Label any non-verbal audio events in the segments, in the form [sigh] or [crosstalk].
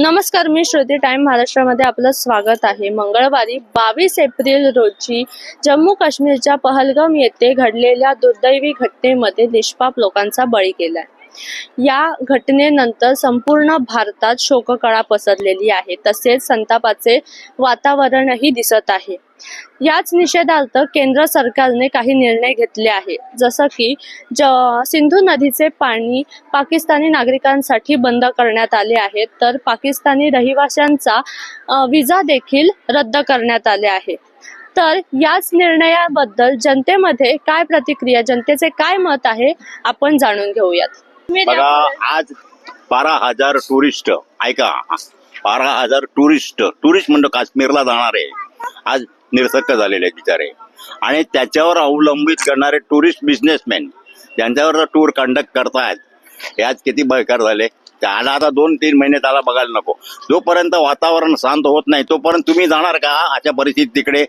नमस्कार मी श्रुती टाइम महाराष्ट्रामध्ये आपलं स्वागत आहे. मंगळवारी बावीस एप्रिल रोजी जम्मू काश्मीरच्या पहलगाम येथे घडलेल्या दुर्दैवी घटनेमध्ये निष्पाप लोकांचा बळी गेलाय. या घटनेनंतर संपूर्ण भारतात शोककळा पसरलेली आहे. तसेच संतापाचे वातावरणही दिसत आहे. याच निषेधार्थ केंद्र सरकारने काही निर्णय घेतले आहे. जसं की ज सिंधू नदीचे पाणी पाकिस्तानी नागरिकांसाठी बंद करण्यात आले आहे तर पाकिस्तानी रहिवाशांचा विजा देखील रद्द करण्यात आले आहे. तर याच निर्णयाबद्दल जनतेमध्ये काय प्रतिक्रिया जनतेचे काय मत आहे आपण जाणून घेऊयात. बघा आज बारा हजार टुरिस्ट ऐका बारा हजार टुरिस्ट टुरिस्ट म्हणतो काश्मीरला जाणारे आज निरसक्क झालेले आहेत बिचारे. आणि त्याच्यावर अवलंबित करणारे टुरिस्ट बिझनेसमॅन ज्यांच्यावर टूर कंडक्ट करतायत हे आज किती बेकार झाले. त्याला आता दोन तीन महिने त्याला बघायला नको. जोपर्यंत वातावरण शांत होत नाही तोपर्यंत तुम्ही जाणार का अशा परिस्थितीत तिकडे?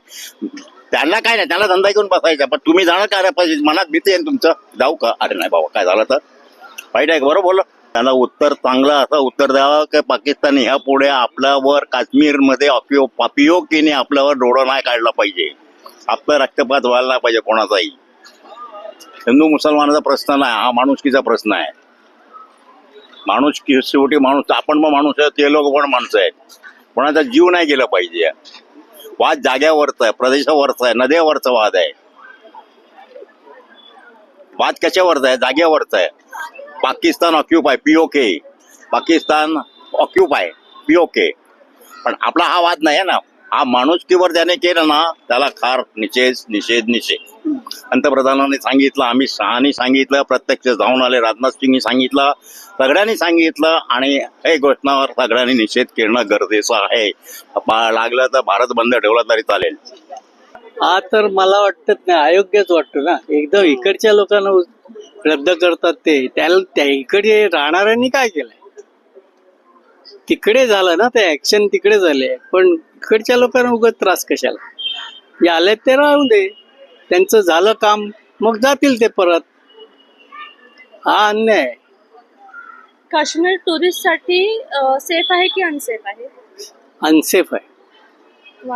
त्यांना काय नाही त्याला धंदा घेऊन बसायचा पण तुम्ही जाणार का परिस्थिती मनात भीती आहे ना तुमचं? जाऊ का? अरे नाही बाबा काय झालं तर? वाईट आहे का? बरोबर बोललो. त्याला उत्तर चांगलं असं उत्तर द्यावं की पाकिस्तान ह्या पुढे आपल्यावर काश्मीरमध्ये अपियो पापियोकीने आपल्यावर डोळा नाही काढला पाहिजे. आपलं रक्तपात व्हायला नाही पाहिजे कोणाचाही. हिंदू मुसलमानाचा प्रश्न नाही हा माणुसकीचा प्रश्न आहे. माणूस शेवटी माणूस आपण पण माणूस आहे ते लोक पण माणसं आहेत. कोणाचा जीव नाही गेला पाहिजे. वाद जाग्यावरचा आहे प्रदेशावरचा आहे नद्यावरचा वाद आहे. वाद कशावरचा आहे? जाग्यावरचा आहे. Pakistan occupy POK Pakistan occupy POK पण आपला हा वाद नाही आहे ना. हा माणुसकीवर त्याने केलं ना त्याला खार निषेध निषेध निषेध. पंतप्रधानांनी सांगितलं अमित शहानी सांगितलं प्रत्यक्ष जाऊन आले राजनाथ सिंगनी सांगितलं सगळ्यांनी सांगितलं आणि हे घोषणावर सगळ्यांनी निषेध करणं गरजेचं आहे. लागलं तर भारत बंद ठेवला तरी चालेल. हा तर मला वाटत नाही अयोग्यच वाटतं ना. एकदम इकडच्या लोकांना रद्द करतात ते. त्याला त्या इकडे राहणाऱ्यांनी काय केलंय? तिकडे झालं ना ते ऍक्शन तिकडे झाले. पण इकडच्या लोकांना उगत त्रास कशाला? जे आले ते राहू दे. त्यांचं झालं काम मग जातील ते परत. हा अन्याय आहे. काश्मीर टुरिस्टसाठी सेफ आहे की अनसेफ आहे? अनसेफ आहे?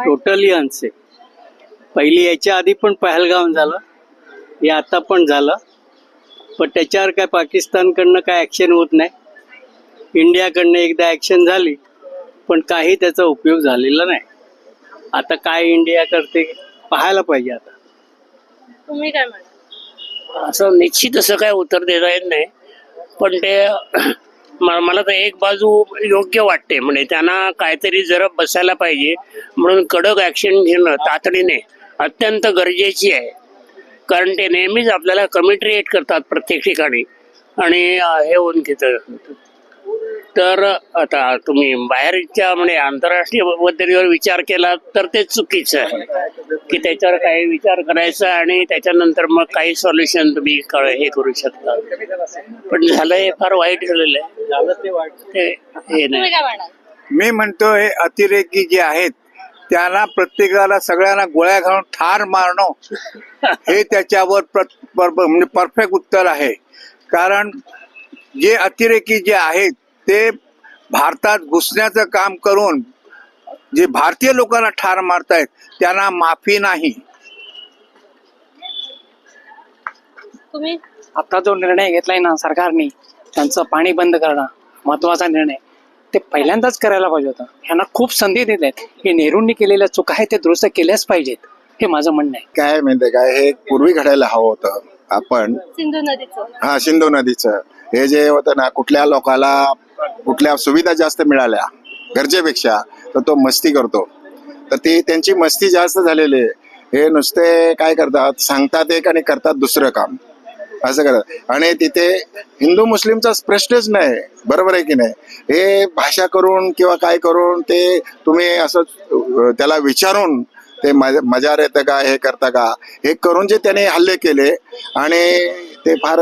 टोटली अनसेफ पहिली याच्या आधी पण पहलगाम झालं हे आता पण झालं पण त्याच्यावर काय पाकिस्तानकडनं काय ऍक्शन होत नाही. इंडियाकडनं एकदा ऍक्शन झाली पण काही त्याचा उपयोग झालेला नाही. आता काय इंडिया करते पाहायला पाहिजे आता. तुम्ही काय म्हणा असं निश्चित असं काय उत्तर देता येत नाही पण ते [clears throat] म- मला तर एक बाजू योग्य वाटते म्हणजे त्यांना काहीतरी जरा बसायला पाहिजे म्हणून कडक ऍक्शन घेणं तातडीने अत्यंत गरजेची आहे. कारण ते नेहमीच आपल्याला कमिट्रिएट करतात प्रत्येक ठिकाणी. आणि हे होऊन घेतं तर आता तुम्ही बाहेरच्या म्हणजे आंतरराष्ट्रीय पद्धतीवर विचार केला तर ते चुकीचं आहे. की त्याच्यावर काही विचार करायचा आणि त्याच्यानंतर मग काही सॉल्युशन तुम्ही क- हे करू शकता. पण झालं हे फार वाईट झालेलं आहे. ते हे नाही. मी म्हणतो हे अतिरेकी जे आहेत त्यांना प्रत्येकाला सगळ्यांना गोळ्या घालून ठार मारणं हे त्याच्यावर म्हणजे परफेक्ट उत्तर आहे. कारण जे अतिरेकी जे आहेत ते भारतात घुसण्याचं काम करून जे भारतीय लोकांना ठार मारतायत त्यांना माफी नाही. तुम्ही? आता जो निर्णय घेतलाय ना सरकारने त्यांचं पाणी बंद करणं महत्त्वाचा निर्णय. ते पहिल्यांदाच करायला पाहिजे होतं. ह्यांना खूप संधी दिल्या आहेत हे नेहरूंनी केलेल्या चुका आहेत ते दुरुस्त केल्याच पाहिजेत. हे माझं म्हणणं आहे. काय माहितीये काय? हे पूर्वी घडायला हवं होतं. आपण सिंधू नदीचं. हा सिंधू नदीचं. हे जे होतं ना कुठल्या लोकाला कुठल्या सुविधा जास्त मिळाल्या गरजेपेक्षा तर तो मस्ती करतो. तर ती त्यांची मस्ती जास्त झालेली आहे. हे नुसते काय करतात? सांगतात एक आणि करतात दुसरं काम. असं करतात आणि तिथे हिंदू मुस्लिमचा प्रश्नच नाही. बरोबर आहे की नाही? हे भाषा करून किंवा काय करून ते तुम्ही असं त्याला विचारून ते मज- येतं का हे करता का हे करून जे त्याने हल्ले केले आणि ते फार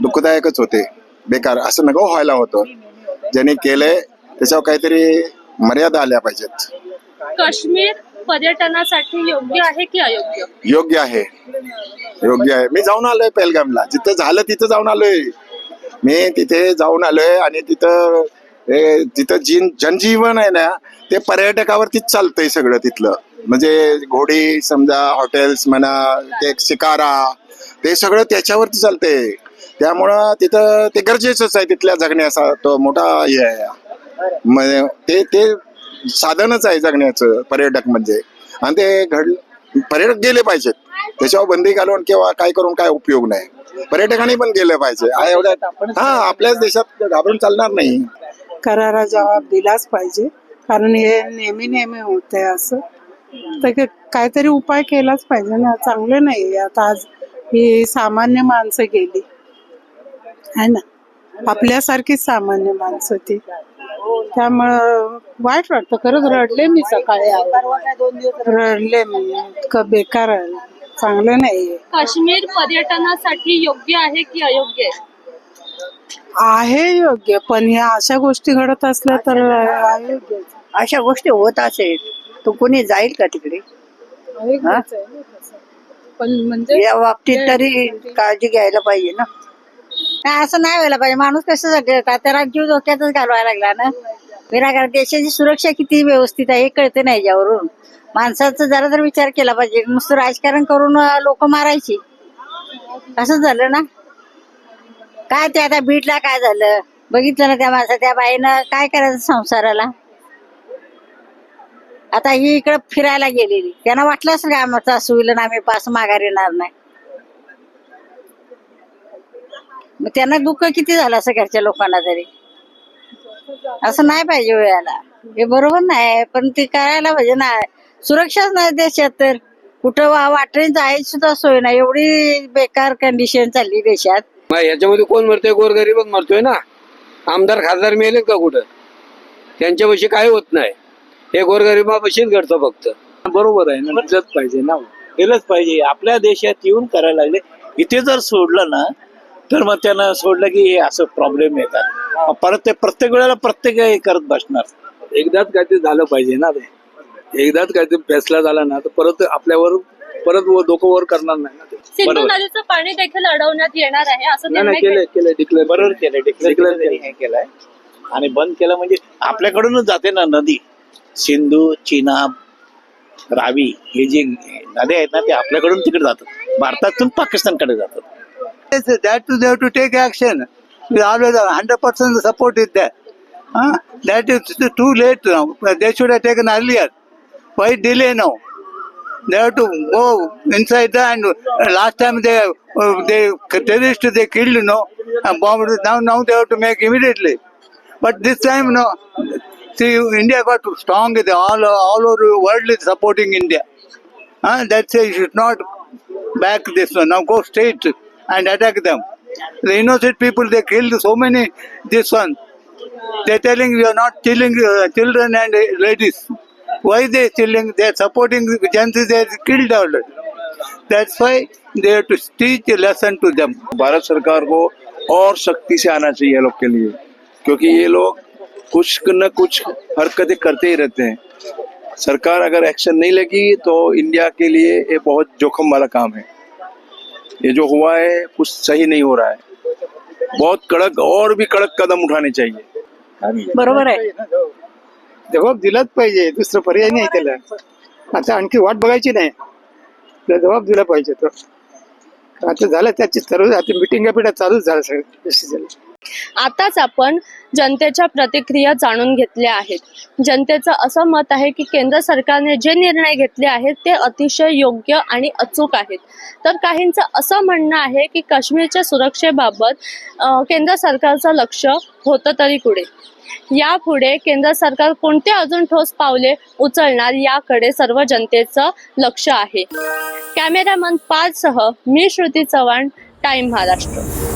दुःखदायकच होते. बेकार असं नको व्हायला होतं. ज्यांनी केले त्याच्यावर काहीतरी मर्यादा आल्या पाहिजेत. काश्मीर पर्यटनासाठी योग्य आहे की अयोग्य? योग्य आहे. योग्य आहे. मी जाऊन आलोय पेलगामला. जिथं झालं तिथं जाऊन आलोय. मी तिथे जाऊन आलोय आणि तिथं जिथं तिथं जनजीवन आहे ना ते पर्यटकावरतीच चालतंय सगळं तिथलं. म्हणजे घोडी समजा हॉटेल्स म्हणा ते शिकारा ते सगळं त्याच्यावरती चालतंय. त्यामुळं तिथं ते गरजेचंच आहे तिथल्या जगण्याचा. तो मोठा हे आहे. ते ते साधनच आहे जगण्याचं पर्यटक म्हणजे. आणि ते घड पर्यटक गेले पाहिजेत. त्याच्यावर बंदी घालून किंवा काय करून काय उपयोग नाही. पर्यटकांनी पण गेलं पाहिजे. एवढ्या हा आपल्याच देशात घाबरून चालणार नाही. करारा जबाब दिलाच पाहिजे. कारण हे नेहमी नेहमी होते असं. तर काहीतरी उपाय केलाच पाहिजे ना. चांगले नाही. आता आज ही सामान्य माणसं गेली. आहे ना? आपल्यासारखीच सामान्य माणसं ती. त्यामुळं वाईट वाटतं. खरंच रडले मी सकाळी. रडले मी. इतकं बेकार आहे. चांगलं नाही. काश्मीर पर्यटनासाठी योग्य आहे की अयोग्य आहे? आहे योग्य पण ह्या अशा गोष्टी घडत असल्या तर अयोग्य. अशा गोष्टी होत असेल तर कोणी जाईल का तिकडे? पण म्हणजे या बाबतीत तरी काळजी घ्यायला पाहिजे ना. नाही असं नाही व्हायला पाहिजे. माणूस कशासाठी येतात त्याला जीव धोक्यातच घालवायला लागला ना? विनाकारण देशाची सुरक्षा किती व्यवस्थित आहे हे कळते नाही याच्यावरून माणसाचा जरा तर विचार केला पाहिजे नुसतं राजकारण करून लोक मारायची. असंच झालं ना? काय ते आता बीडला काय झालं? बघितलं ना त्या माणसा त्या बाईनं काय करायचं संसाराला? आता ही इकडं फिरायला गेलेली. त्यांना वाटलं असं काय आमचं असं होईल ना आम्ही पास माघार येणार नाही? मग त्यांना दुःख किती झालं असं घरच्या लोकांना तरी? असं नाही पाहिजे वेळाला. हे बरोबर नाही पण ते करायला पाहिजे ना. सुरक्षाच नाही देशात तर. कुठं वा वाटणी जायची सुद्धा सोय नाही. एवढी बेकार कंडिशन चालली देशात. मग याच्यामध्ये कोण मरतोय? गोरगरीबच मरतोय ना. आमदार खासदार मेलेत का कुठं? त्यांच्यापाशी काय होत नाही. हे गोरगरिबापाशीच घडतं फक्त. बरोबर आहे ना. पाहिजे ना. केलंच पाहिजे. आपल्या देशात येऊन करायला लागले. इथे जर सोडलं ना तर मग त्यानं सोडलं की हे असं प्रॉब्लेम येतात. परत ते प्रत्येक वेळेला प्रत्येक हे करत बसणार. एकदाच काहीतरी झालं पाहिजे ना ते एकदाच काहीतरी फैसला झाला ना तर परत आपल्यावर परत व- डोकं वर करणार नाही ना ते. सिंधू बरोबर. नदीचं पाणी देखील अडवण्यात येणार आहे असं नाही नाही, निर्णय केलंय केलंय डिक्लेअर बरोबर केलं Declare हे केलंय. आणि बंद केलं म्हणजे आपल्याकडूनच जाते ना नदी. सिंधू चिनाब रावी हे जे नद्या आहेत ना ते आपल्याकडून तिकडे जातात. भारतातून पाकिस्तानकडे जातात. That too they have to take action. We always 100% support is there. Huh? That is too late now. They should have taken earlier. Why delay now? They have to go inside there and uh, last time they uh, they terrorists they killed you know and bombed now now they have to make immediately. But this time you no. See India got strong. They all all over the world is supporting India. Huh? That's why you should not back this one. Now go straight and attack them. The innocent people they killed so many. This one, they're telling you are not killing uh, children and uh, ladies. Why they killing? They're supporting the Jansi. They're killed already. That's why they have to teach a lesson to them. Bharat सरकार को और सख्ती से आना चाहिए लोग के लिए क्योंकि ये लोग कुछ न कुछ हरकतें करते ही रहते हैं सरकार अगर एक्शन नहीं लेगी तो इंडिया के लिए ये बहुत जोखिम वाला काम है ये जो हुआ है कुछ सही नहीं हो रहा है। बहुत कड़क और भी कड़क कदम उठाने चाहिए। बरोबर आहे. जबाब दिलाच पाहिजे दुसरं पर्याय नाही त्याला. आता आणखी वाट बघायची नाही. त्याला जबाब दिला पाहिजे तो. आता झालं त्याची सर्व आता मिटिंग पिढ्या चालूच झालं सगळं. आताच आपण जनतेच्या प्रतिक्रिया जाणून घेतल्या आहेत. जनतेचं असं मत आहे की केंद्र सरकारने जे निर्णय घेतले आहेत ते अतिशय योग्य आणि अचूक आहेत. तर काहींचं असं म्हणणं आहे की काश्मीरच्या सुरक्षेबाबत केंद्र सरकारचं लक्ष होतं तरी पुढे. यापुढे केंद्र सरकार कोणते अजून ठोस पावले उचलणार याकडे सर्व जनतेचं लक्ष आहे. कॅमेरामन पाच सह मी श्रुती चव्हाण टाइम महाराष्ट्र.